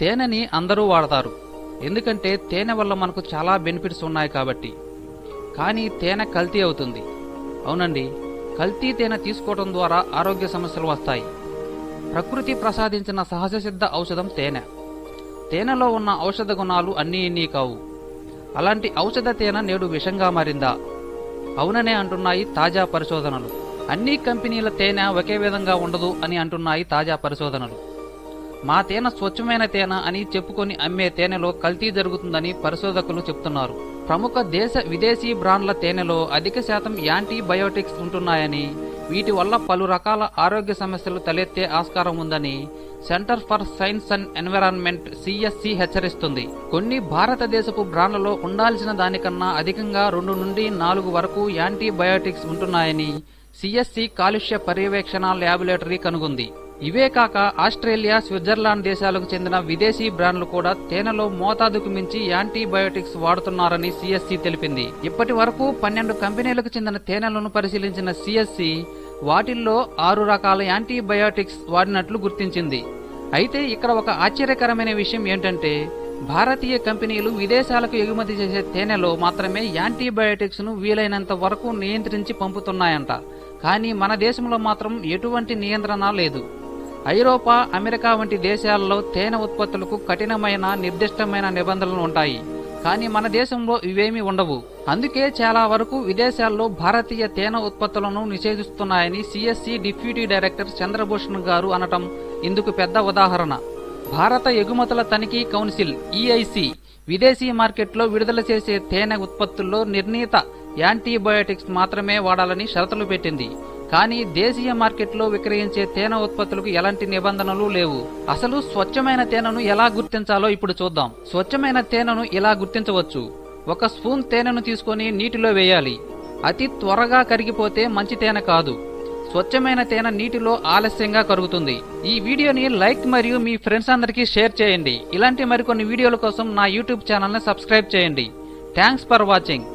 తేనెని అందరూ వాడతారు. ఎందుకంటే తేనె వల్ల మనకు చాలా బెనిఫిట్స్ ఉన్నాయి కాబట్టి. కానీ తేనె కల్తీ అవుతుంది. అవునండి కల్తీ తేనె తీసుకోవడం ద్వారా ఆరోగ్య సమస్యలు వస్తాయి. ప్రకృతి ప్రసాదించిన సహజ సిద్ధ ఔషధం తేనె. తేనెలో ఉన్న ఔషధ గుణాలు అన్నీ ఇన్నీ కావు. అలాంటి ఔషధ తేనె నేడు విషంగా మారిందా? అవుననే అంటున్నాయి తాజా పరిశోధనలు. అన్ని కంపెనీల తేనె ఒకే విధంగా ఉండదు అని అంటున్నాయి తాజా పరిశోధనలు. మా తేనె స్వచ్ఛమైన తేనె అని చెప్పుకొని అమ్మే తేనెలో కల్తీ జరుగుతుందని పరిశోధకులు చెప్తున్నారు. ప్రముఖ దేశ విదేశీ బ్రాండ్ల తేనెలో అధిక శాతం యాంటీబయోటిక్స్ ఉంటున్నాయని వీటి వల్ల పలు రకాల ఆరోగ్య సమస్యలు తలెత్తే ఆస్కారం ఉందని centre for science and environment CSE హెచ్చరిస్తుంది. కొన్ని భారతదేశపు బ్రాండ్లలో ఉండాల్సిన దానికన్నా అధికంగా రెండు నుండి నాలుగు వరకు యాంటీబయోటిక్స్ ఉంటున్నాయని సిఎస్సి కాలుష్య పర్యవేక్షణ ల్యాబొరేటరీ కనుగొంది. ఇవే కాక ఆస్ట్రేలియా స్విట్జర్లాండ్ దేశాలకు చెందిన విదేశీ బ్రాండ్లు కూడా తేనెలో మోతాదుకు మించి యాంటీబయోటిక్స్ వాడుతున్నారని సిఎస్సి తెలిపింది. ఇప్పటి వరకు పన్నెండు కంపెనీలకు చెందిన తేనెలను పరిశీలించిన సిఎస్సి వాటిల్లో ఆరు రకాల యాంటీబయోటిక్స్ వాడినట్లు గుర్తించింది. అయితే ఇక్కడ ఒక ఆశ్చర్యకరమైన విషయం ఏంటంటే భారతీయ కంపెనీలు విదేశాలకు ఎగుమతి చేసే తేనెలో మాత్రమే యాంటీబయోటిక్స్ను వీలైనంత వరకు నియంత్రించి పంపుతున్నాయంట. కానీ మన దేశంలో మాత్రం ఎటువంటి నియంత్రణ లేదు. ఐరోపా అమెరికా వంటి దేశాలలో తేనె ఉత్పత్తులకు కఠినమైన నిర్దిష్టమైన నిబంధనలు ఉంటాయి. కానీ మన దేశంలో ఇవేమీ ఉండవు. అందుకే చాలా వరకు విదేశాల్లో భారతీయ తేనె ఉత్పత్తులను నిషేధిస్తున్నాయని CSE deputy director Chandrabhushan garu అనటం ఇందుకు పెద్ద ఉదాహరణ. భారత ఎగుమతుల తనిఖీ కౌన్సిల్ ఈఐసి విదేశీ మార్కెట్లో విడుదల చేసే తేనె ఉత్పత్తుల్లో నిర్ణీత యాంటీబయోటిక్స్ మాత్రమే వాడాలని షరతులు పెట్టింది. కానీ దేశీయ మార్కెట్లో విక్రయించే తేనె ఉత్పత్తులకు ఎలాంటి నిబంధనలు లేవు. అసలు స్వచ్ఛమైన తేనెను ఎలా గుర్తించాలో ఇప్పుడు చూద్దాం. స్వచ్ఛమైన తేనెను ఇలా గుర్తించవచ్చు. ఒక స్పూన్ తేనెను తీసుకొని నీటిలో వేయాలి. అతి త్వరగా కరిగిపోతే మంచి తేనె కాదు. స్వచ్ఛమైన తేనె నీటిలో ఆలస్యంగా కరుగుతుంది. ఈ వీడియోని లైక్ మరియు మీ ఫ్రెండ్స్ అందరికీ షేర్ చేయండి. ఇలాంటి మరికొన్ని వీడియోల కోసం నా యూట్యూబ్ ఛానల్ని సబ్స్క్రైబ్ చేయండి. Thanks for watching.